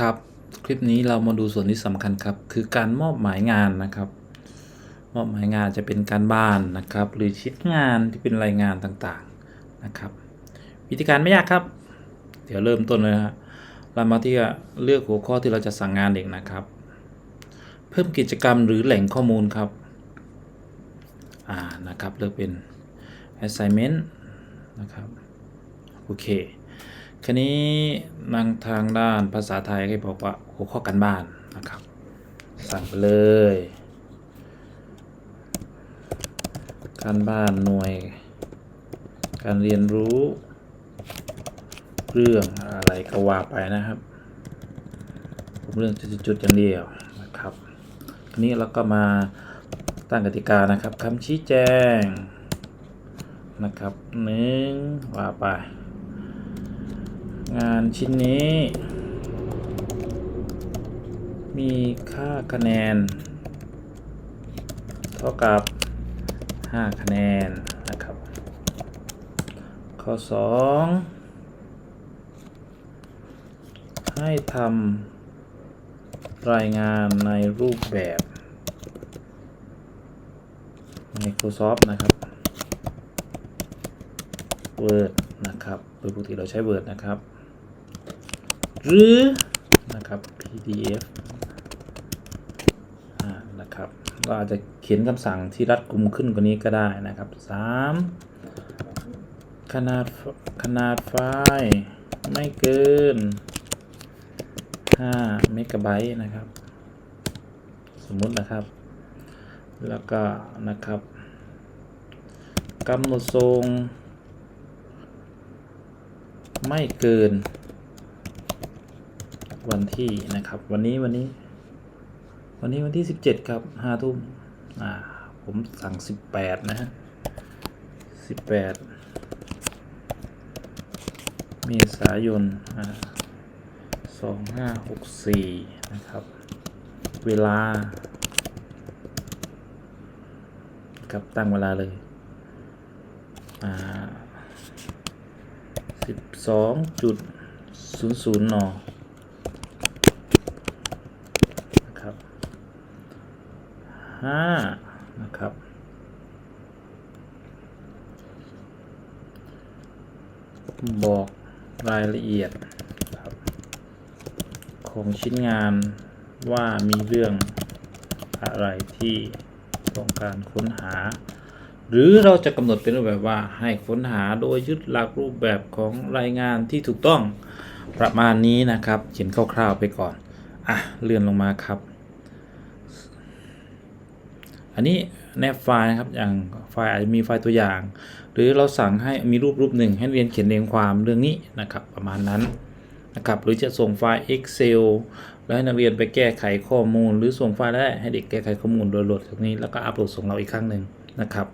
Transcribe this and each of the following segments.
ครับ คลิปนี้เรามาดูส่วนที่สำคัญครับ คือการมอบหมายงานนะครับ มอบหมายงานจะเป็นการบ้านนะครับ หรือชิ้นงานที่เป็นรายงานต่างๆนะครับ วิธีการไม่ยากครับ เดี๋ยวเริ่มต้นเลยนะฮะเรามาที่จะเลือกหัวข้อที่เราจะสั่งงานเด็กนะครับ เพิ่มกิจกรรมหรือแหล่งข้อมูลครับอ่านะครับเลือกเป็น assignment นะครับโอเค คราวนี้นางทางด้านภาษาไทยก็บอกว่าหัวข้อการบ้านนะครับ สั่งไปเลยการบ้านหน่วย การเรียนรู้ เรื่องอะไรก็ว่าไปนะครับ ผมเรื่องจุดๆอย่างเดียวนะครับทีนี้เราก็มาตั้งกติกานะครับคำชี้แจงนะครับหนึ่งว่าไป งานชิ้นนี้ มีค่าคะแนน เท่ากับ 5 คะแนนนะครับ ข้อ 2 ให้ทำรายงานในรูปแบบ Microsoft นะครับ Word นะครับ โดยปกติเราใช้ Word นะครับ หรือนะครับ PDF นะครับเราอาจจะเขียนคำสั่งที่รัดกุมขึ้นกว่านี้ก็ได้นะครับ 3 ขนาดขนาดไฟล์ไม่เกิน5เมกะไบต์นะครับ สมมุตินะครับ แล้วก็นะครับกำหนดทรง ไม่เกิน วันที่นะครับ วันนี้วันนี้ วันนี้วันที่สิบเจ็ดครับห้าทุ่มอ่า ผมสั่งสิบแปดนะฮะสิบแปดเมษายนอ่าสองห้าหกสี่นะครับ เวลา ครับตั้งเวลาเลย อ่าสิบสองจุดศูนย์ศูนย์นนะครับห้านะครับ บอกรายละเอียดของชิ้นงานว่ามีเรื่องอะไรที่ต้องการค้นหา หรือเราจะกำหนดเป็นรูปแบบว่าให้ค้นหาโดยยึดหลักรูปแบบของรายงานที่ถูกต้องประมาณนี้นะครับ เขียนคร่าวๆไปก่อน อะ เลื่อนลงมาครับ อันนี้ แนบไฟล์นะครับอย่างไฟล์อาจจะมีไฟล์ตัวอย่าง หรือเราสั่งให้มีรูปรูปหนึ่งให้เรียนเขียนเรียงความเรื่องนี้นะครับประมาณนั้นนะครับหรือจะส่งไฟล์ Excel แล้วให้นักเรียนไปแก้ไขข้อมูล หรือส่งไฟล์ได้ให้เด็กแก้ไขข้อมูลโดยโหลดตรงนี้แล้วก็อัปโหลดส่งเราอีกครั้งหนึ่งนะครับ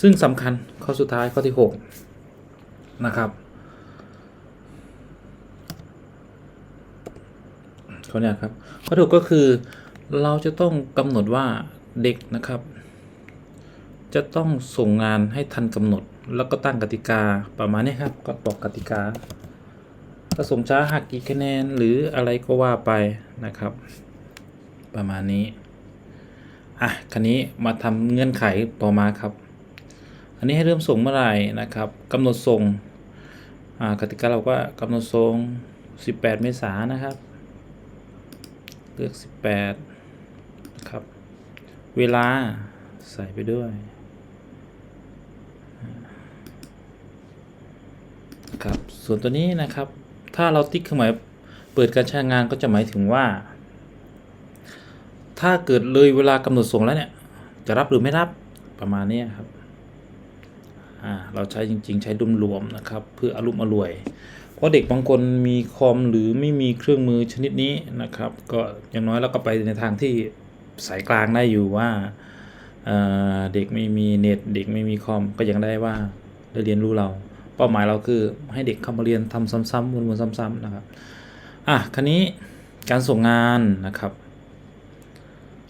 ซึ่งสำคัญข้อสุดท้ายข้อที่6นะครับข้อนี้ครับข้อถูกก็คือเราจะต้องกำหนดว่าเด็กนะครับ จะต้องส่งงานให้ทันกำหนด แล้วก็ตั้งกติกาประมาณนี้ครับ ก็บอกกติกา ถ้าส่งช้าหักกี่คะแนนหรืออะไรก็ว่าไปนะครับ ประมาณนี้ อะคันนี้มาทำเงื่อนไขต่อมาครับ อันนี้ให้เริ่มส่งเมื่อไหร่นะครับกำหนดส่งอ่ากติกาเราก็กำหนดส่ง18 เมษายนนะครับ เลือก 18 นะครับ เวลาใส่ไปด้วยครับ ส่วนตัวนี้นะครับ ถ้าเราติ๊กเครื่องหมายเปิดการใช้งานก็จะหมายถึงว่า ถ้าเกิดเลยเวลากำหนดส่งแล้วเนี่ย จะรับหรือไม่รับประมาณนี้ครับเราใช้จริง ๆ ใช้ดุมรวมๆนะครับ เพื่ออารมณ์อร่วย เพราะเด็กบางคนมีคอมหรือไม่มีเครื่องมือชนิดนี้นะครับ ก็อย่างน้อยเราก็ไปในทางที่สายกลางได้อยู่ว่าเอ่อเด็กไม่มีเน็ตเด็กไม่มีคอมก็ยังได้ว่าได้เรียนรู้เรา เป้าหมายเราคือให้เด็กเข้ามาเรียนทำซ้ำๆวนๆซ้ำๆนะครับอะคันนี้การส่งงานนะครับ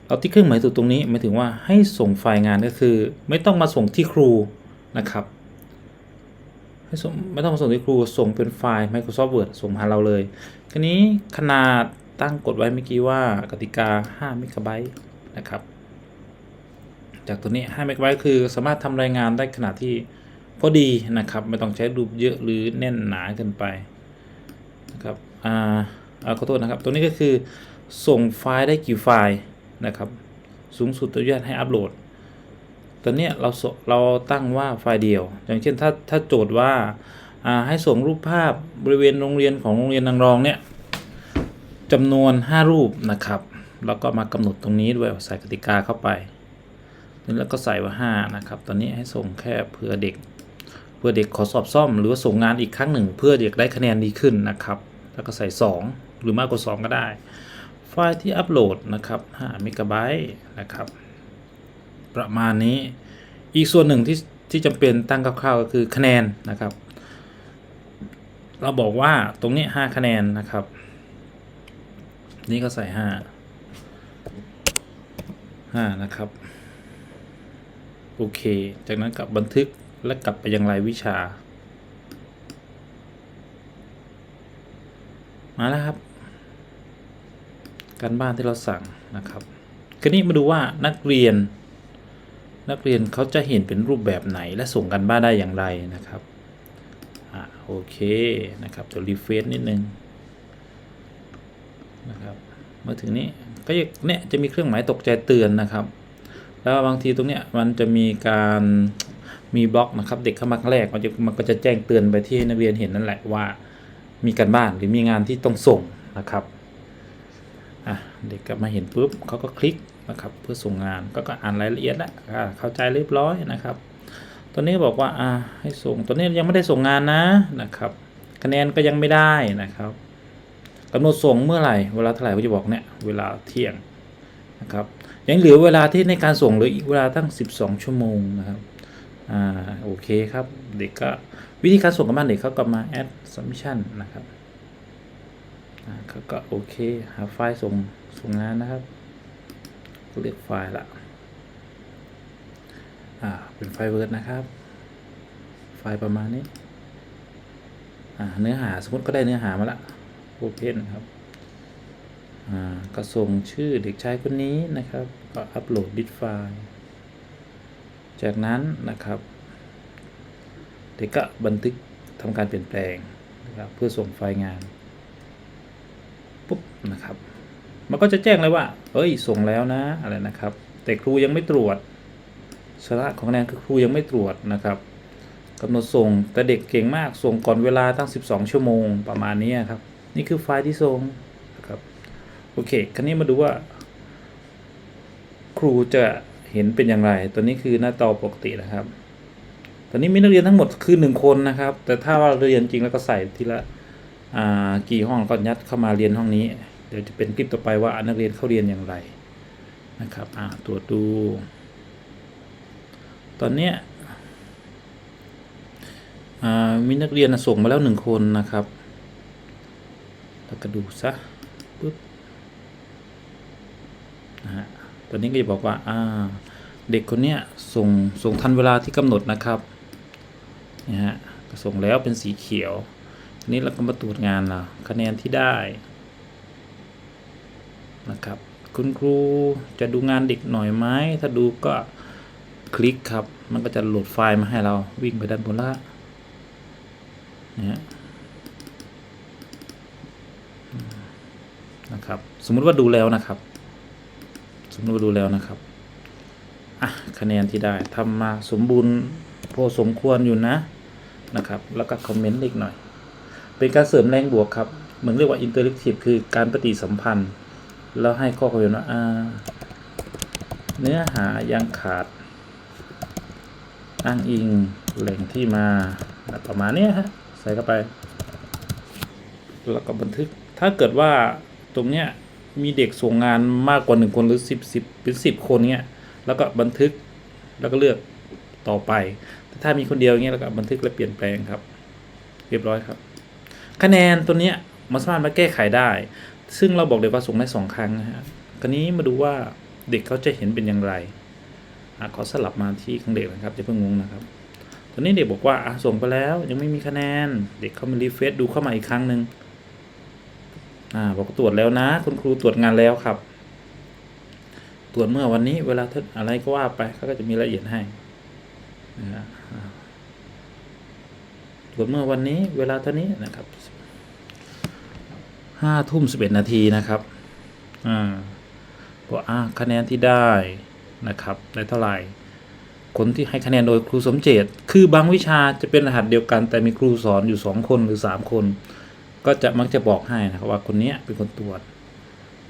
เอาที่เครื่องหมายถูกตรงนี้หมายถึงว่าให้ส่งไฟล์งานก็คือ ไม่ต้องมาส่งที่ครูนะครับให้ส่งไม่ต้องมาส่งที่ครูส่งเป็นไฟล์ Microsoft Word ส่งมาหาเราเลยทีนี้ขนาดตั้งกฎไว้เมื่อกี้ว่ากติกา5เมกะไบต์นะครับ จากตัวนี้5เมกะไบต์คือสามารถทำรายงานได้ขนาดที่ พอดีนะครับ ไม่ต้องใช้รูปเยอะหรือแน่นหนาเกินไปนะครับอ่าอาขอโทษนะครับตัวนี้ก็คือส่งไฟล์ได้กี่ไฟล์นะครับ สูงสุดอนุญาตให้อัปโหลดตอนนี้เราเราตั้งว่าไฟล์เดียว อย่างเช่นถ้าถ้าโจทย์ว่าอ่าให้ส่งรูปภาพบริเวณโรงเรียนของโรงเรียนนางรองเนี่ยจำนวน 5 รูปนะครับ แล้วก็มากำหนดตรงนี้ด้วยใส่กติกาเข้าไปแล้วก็ใส่ว่า 5 นะครับ ตอนนี้ให้ส่งแค่เพื่อเด็ก เพื่อเด็กขอสอบซ่อม หรือว่าส่งงานอีกครั้งหนึ่ง เพื่อเด็กได้คะแนนดีขึ้นนะครับ แล้วก็ใส่ 2 หรือมากกว่า 2 ก็ได้ ไฟล์ที่อัปโหลดนะครับ5เมกะไบต์นะครับ ประมาณนี้ อีกส่วนหนึ่งที่ที่จำเป็นตั้งคร่าวๆก็คือคะแนนนะครับ เราบอกว่าตรงนี้ 5 คะแนนนะครับ นี่ก็ใส่ 5 5 นะครับ โอเค จากนั้นกับบันทึก และกลับไปยังรายวิชา มาแล้วครับ การบ้านที่เราสั่งนะครับคราวนี้มาดูว่านักเรียน นักเรียนเขาจะเห็นเป็นรูปแบบไหนและส่งกันบ้านได้อย่างไรนะครับอ่าโอเคนะครับจะรีเฟรชนิดนึงนะครับมาถึงนี้ก็เนี่ยจะมีเครื่องหมายตกใจเตือนนะครับ แล้วบางทีตรงเนี้ยมันจะมีการ มีบล็อกนะครับ เด็กเข้ามาครั้งแรกมันจะมันก็จะแจ้งเตือนไปที่นักเรียนเห็นนั่นแหละว่า มีการบ้านหรือมีงานที่ต้องส่งนะครับอะเด็กก็มาเห็นปุ๊บเขาก็คลิกนะครับ เพื่อส่งงานก็ก็อ่านรายละเอียดแล้วเข้าใจเรียบร้อยนะครับ ตอนนี้บอกว่าอ่าให้ส่งตอนนี้ยังไม่ได้ส่งงานนะนะครับ คะแนนก็ยังไม่ได้นะครับกำหนดส่งเมื่อไหร่เวลาเท่าไหร่ก็จะบอกเนี่ยเวลาเที่ยงนะครับยังเหลือเวลาที่ในการส่งเหลืออีกเวลาตั้ง 12 ชั่วโมงนะครับ อ่าโอเคครับ เด็กก็วิธีการส่งกันบ้านเด็กเขาก็มา add submission นะครับอ่าเขาก็โอเคหาไฟล์ส่งส่งงานนะครับเลือกไฟล์ละอ่าเป็นไฟล์ Word นะครับ ไฟล์ประมาณนี้อ่าเนื้อหาสมมติก็ได้เนื้อหามาละ Open นะครับอ่าก็ส่งชื่อเด็กชายคนนี้นะครับ ก็อัปโหลดดิสไฟล์ จากนั้นนะครับเด็กก็บันทึกทำการเปลี่ยนแปลงนะครับเพื่อส่งไฟล์งานปุ๊บนะครับ มันก็จะแจ้งเลยว่า เอ้ย ส่งแล้วนะอะไรนะครับ แต่ครูยังไม่ตรวจสาระของคะแนนคือครูยังไม่ตรวจนะครับกำหนดส่งแต่เด็กเก่งมากส่งก่อนเวลาตั้ง 12 ชั่วโมงประมาณนี้ครับ นี่คือไฟล์ที่ส่งนะครับโอเค คราวนี้มาดูว่า ครูจะ เห็นเป็นอย่างไร ตัวนี้คือหน้าจอปกตินะครับ ตอนนี้มีนักเรียนทั้งหมดคือหนึ่งคนนะครับ แต่ถ้าว่าเรียนจริงแล้วก็ใส่ทีละอ่ากี่ห้องก็ยัดเข้ามาเรียนห้องนี้ เดี๋ยวจะเป็นคลิปต่อไปว่านักเรียนเข้าเรียนอย่างไรนะครับอ่าตรวจดู ตอนเนี้ยอ่ามีนักเรียนส่งมาแล้วหนึ่งคนนะครับแล้วก็ดูซะปุ๊บนะฮะ ตอนนี้ก็จะบอกว่าอ่าเด็กคนเนี้ยส่งส่งทันเวลาที่กำหนดนะครับนะฮะส่งแล้วเป็นสีเขียวทีนี้เราก็มาตรวจงานเราคะแนนที่ได้นะครับคุณครูจะดูงานเด็กหน่อยไหมถ้าดูก็คลิกครับ มันก็จะโหลดไฟล์มาให้เราวิ่งไปด้านบนละนะฮะนะครับ สมมุติว่าดูแล้วนะครับ สมมติดูแล้วนะครับ อะ คะแนนที่ได้ทำมาสมบูรณ์พอสมควรอยู่นะนะครับ แล้วก็คอมเมนต์เล็กหน่อย เป็นการเสริมแรงบวกครับเหมือนเรียกว่า interactive คือการปฏิสัมพันธ์ แล้วให้ข้อความว่าาเนื้อหายังขาด อ้างอิงแหล่งที่มาประมาณนี้ฮะใส่เข้าไป แล้วก็บันทึกถ้าเกิดว่าตรงเนี้ย มีเด็กส่งงานมากกว่าหนึ่งคนหรือสิบสิบเป็นสิบคนเนี้ยแล้วก็บันทึกแล้วก็เลือกต่อไปแต่ถ้ามีคนเดียวเงี้ยแล้วก็บันทึกและเปลี่ยนแปลงครับ เรียบร้อยครับ คะแนนตัวเนี้ยมันสามารถมาแก้ไขได้ ซึ่งเราบอกเด็กว่าส่งได้สองครั้งนะฮะคราวนี้มาดูว่าเด็กเขาจะเห็นเป็นอย่างไรอขอสลับมาที่ของเด็กนะครับจะเพิ่งงงนะครับ ตอนนี้เด็กบอกว่าอะส่งไปแล้วยังไม่มีคะแนน เด็กเขามารีเฟรชดูเข้ามาอีกครั้งหนึ่ง อ่าบอกตรวจแล้วนะ คุณครูตรวจงานแล้วครับ ตรวจเมื่อวันนี้เวลาท่าอะไรก็ว่าไปเขาก็จะมีรายละเอียดให้นะฮะอ่าตรวจเมื่อวันนี้เวลาเท่านี้นะครับห้าทุ่มสิบเอ็ดนาทีนะครับอ่าบอกอ่าคะแนนที่ได้นะครับได้เท่าไหร่คนที่ให้คะแนนโดยครูสมเจต คือบางวิชาจะเป็นรหัสเดียวกัน แต่มีครูสอนอยู่สองคนหรือสามคน ก็จะมักจะบอกให้นะครับว่าคนเนี้ยเป็นคนตรวจ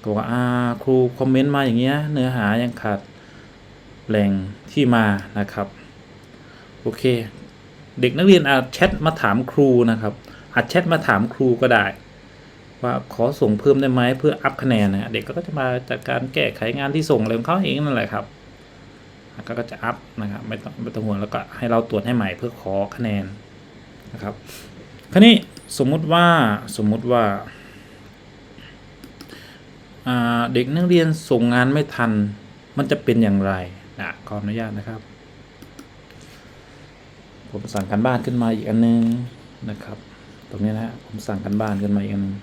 ก็บอกว่าอ่าครูคอมเมนต์มาอย่างเงี้ยเนื้อหายังขาดแหล่งที่มานะครับโอเค เด็กนักเรียนอาจแชทมาถามครูนะครับอาจแชทมาถามครูก็ได้ ว่าขอส่งเพิ่มได้ไหมเพื่ออัพคะแนนนะฮะเด็กก็จะมาจากการแก้ไขงานที่ส่งอะไรของเขาเองนั่นแหละครับก็ก็จะอัพนะครับไม่ต้องไม่ต้องห่วงแล้วก็ให้เราตรวจให้ใหม่เพื่อขอคะแนนนะครับคราวนี้ สมมุติว่าสมมุติว่าาเด็กนักเรียนส่งงานไม่ทัน มันจะเป็นอย่างไรนะขออนุญาตนะครับ ผมสั่งการบ้านขึ้นมาอีกอันนึงนะครับ ตรงนี้นะฮะผมสั่งการบ้านขึ้นมาอีกอันนึง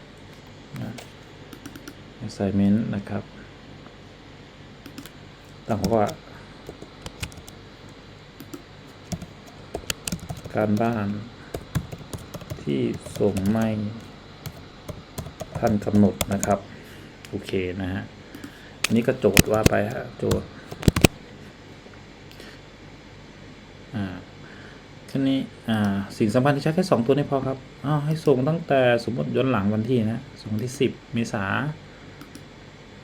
นะ assignment นะครับตั้งหัวข้อว่าการบ้าน ที่ส่งไม่ทันกำหนดนะครับ โอเคนะฮะนนี้ก็โจทย์ว่าไปฮะโจทย์อ่าทีนี้อ่าสิ่งสำคัญที่ใช้แค่สองตัวนี้พอครับอ้าวให้ส่งตั้งแต่สมมติย้อนหลังวันที่นะส่งที่สิบเมษา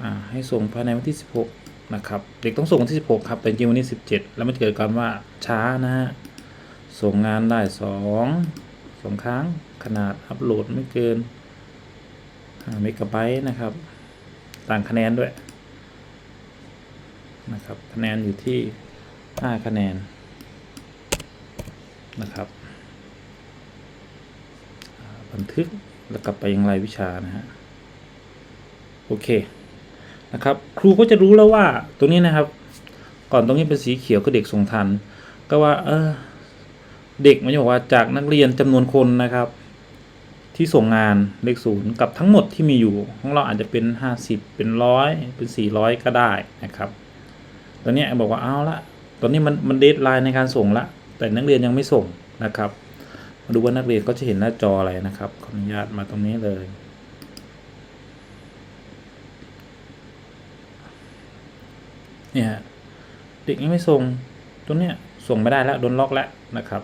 อ่าให้ส่งภายในวันที่สิบหกนะครับ เด็กต้องส่งวันที่สิบหกครับ แต่จริงวันนี้สิบเจ็ดแล้วมันเกิดการว่าช้านะฮะส่งงานได้สอง สองครั้งขนาดอัปโหลดไม่เกิน5เมกะไบต์นะครับ ต่างคะแนนด้วยนะครับคะแนนอยู่ที่ 5 คะแนนนะครับบันทึกแล้วกลับไปยังรายวิชานะฮะโอเคนะครับ ครูก็จะรู้แล้วว่าตรงนี้นะครับ ก่อนตรงนี้เป็นสีเขียวคือเด็กส่งทัน ก็ว่าเออ เด็กมันจะบอกว่าจากนักเรียนจำนวนคนนะครับ ที่ส่งงานเลขศูนย์กับทั้งหมดที่มีอยู่ ของเราอาจจะเป็น 50 เป็นร้อยเป็น 400 ก็ได้นะครับ ตอนนี้บอกว่าเอาละตอนนี้มันมันเดทไลน์ในการส่งละ แต่นักเรียนยังไม่ส่งนะครับมาดูว่านักเรียนก็จะเห็นหน้าจออะไรนะครับขออนุญาตมาตรงนี้เลยเนี่ยฮะเด็กยังไม่ส่งตัวเนี้ยส่งไม่ได้แล้วโดนล็อกแล้วนะครับ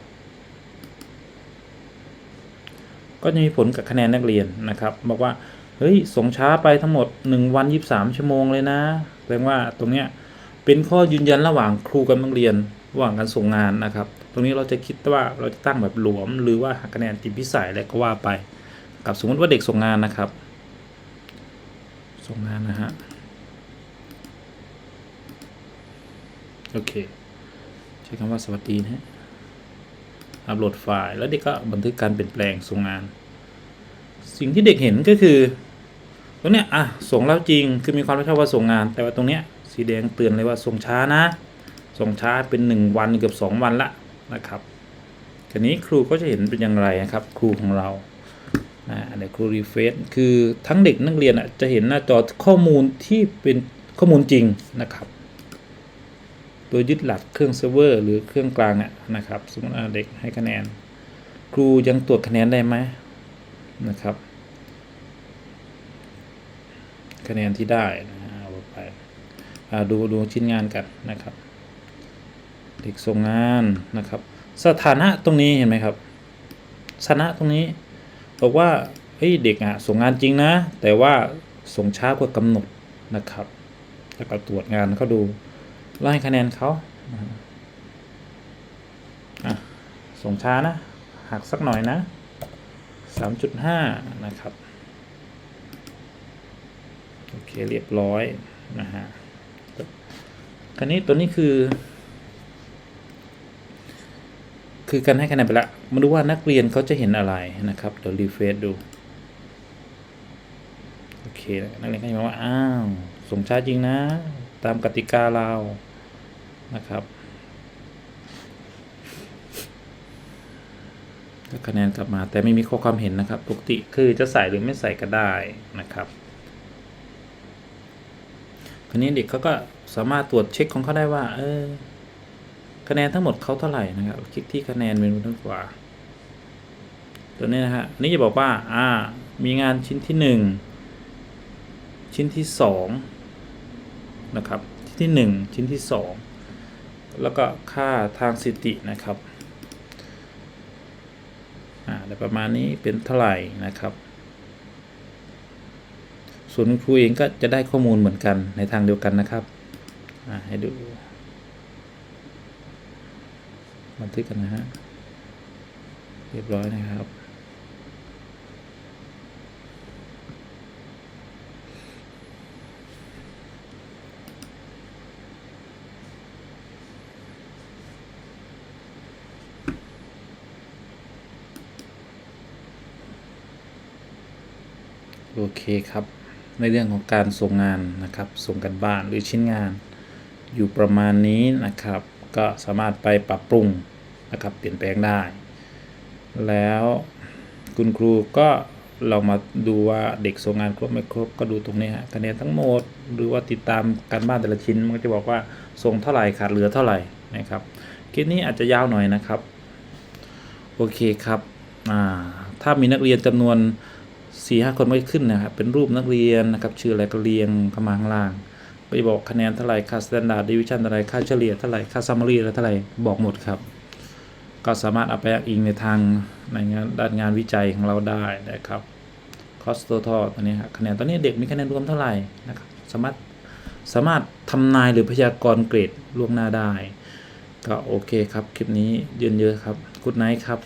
ก็จะมีผลกับคะแนนนักเรียนนะครับ บอกว่าเฮ้ยส่งช้าไปทั้งหมด 1 วัน 23 ชั่วโมงเลยนะแสดงว่าตรงเนี้ยเป็นข้อยืนยันระหว่างครูกับนักเรียนระหว่างการส่งงานนะครับ ตรงนี้เราจะคิดว่าเราจะตั้งแบบหลวม หรือว่าหักคะแนนติดพิสัยอะไรก็ว่าไป กับสมมติว่าเด็กส่งงานนะครับ ส่งงานนะฮะโอเคใช้คำว่าสวัสดีนะฮะ อัปโหลดไฟล์ แล้วเด็กก็บันทึกการเปลี่ยนแปลงส่งงาน สิ่งที่เด็กเห็นก็คือตรงเนี้ยอะส่งแล้วจริงคือมีความรับผิดชอบว่าส่งงาน แต่ว่าตรงเนี้ยสีแดงเตือนเลยว่าส่งช้านะ ส่งช้าเป็นหนึ่งวันเกือบสองวันละนะครับทีนี้ครูก็จะเห็นเป็นอย่างไรนะครับ ครูของเราอ่าเดี๋ยวครูรีเฟซคือทั้งเด็กนักเรียนอะจะเห็นหน้าจอข้อมูลที่เป็นข้อมูลจริงนะครับ โดยยึดหลักเครื่องเซิร์ฟเวอร์หรือเครื่องกลางอะนะครับ สมมติเด็กให้คะแนน ครูยังตรวจคะแนนได้ไหมนะครับ คะแนนที่ได้นะเอาไปาดูดูชิ้นงานกันนะครับ เด็กส่งงานนะครับ สถานะตรงนี้เห็นไหมครับสถานะตรงนี้บอกว่าเฮ้ยเด็กอะส่งงานจริงนะ แต่ว่าส่งช้ากว่ากำหนดนะครับ แล้วก็ตรวจงานเขาดู ไล่คะแนนเขาส่งช้านะ หักสักหน่อยนะสามจุดห้านะครับ โอเค เรียบร้อยนะฮะคราวนี้ตัวนี้คือ คือการให้คะแนนไปละมาดูว่านักเรียนเขาจะเห็นอะไรนะครับ เดี๋ยวรีเฟรชดู โอเค นักเรียนก็จะบอกว่า อ้าว ส่งช้าจริงนะ ตามกติกาเรา นะครับก็คะแนนกลับมาแต่ไม่มีข้อความเห็นนะครับ ปกติคือจะใส่หรือไม่ใส่ก็ได้นะครับคราวนี้เด็กเขาก็สามารถตรวจเช็คของเขาได้ว่าเออคะแนนทั้งหมดเขาเท่าไหร่นะครับคลิกที่คะแนนเมนูทั้งขวาตัวนี้นะฮะอันนี้จะบอกว่าอ่ามีงานชิ้นที่หนึ่งชิ้นที่สองนะครับชิ้นที่หนึ่งชิ้นที่สอง แล้วก็ค่าทางสถิตินะครับอ่าประมาณนี้เป็นเท่าไหร่นะครับ ส่วนครูเองก็จะได้ข้อมูลเหมือนกันในทางเดียวกันนะครับอ่าให้ดูบันทึกกันนะฮะเรียบร้อยนะครับ โอเคครับ ในเรื่องของการส่งงานนะครับ ส่งกันบ้านหรือชิ้นงาน อยู่ประมาณนี้นะครับ ก็สามารถไปปรับปรุงนะครับเปลี่ยนแปลงได้ แล้วคุณครูก็ลองมาดูว่าเด็กส่งงานครบไม่ครบก็ดูตรงนี้ฮะคะแนนทั้งหมด หรือว่าติดตามการบ้านแต่ละชิ้นมันก็จะบอกว่าส่งเท่าไหร่ขาดเหลือเท่าไหร่นะครับคลิปนี้อาจจะยาวหน่อยนะครับ โอเคครับถ้ามีนักเรียนจำนวน 4ี่ห้าคนไม่ขึ้นนะครับเป็นรูปนักเรียนนะครับชื่ออะไรก็เรียงเข้ามาข้างล่างก็จะบอกคะแนนเท่าไหร่ค่า standard deviation เท่าไหร่ค่าเฉลี่ยเท่าไหร่ค่า summary เท่าไหร่บอกหมดครับ ก็สามารถเอาไปอ้างอิงในทางในงานด้านงานวิจัยของเราได้นะครับ cost total ตัวนี้ครับคะแนนตอนนี้เด็กมีคะแนนรวมเท่าไหร่นะครับสามารถสามารถทำนายหรือพยากรณ์เกรดล่วงหน้าได้ ก็โอเคครับ คลิปนี้ยืนเยอะครับ good night ครับ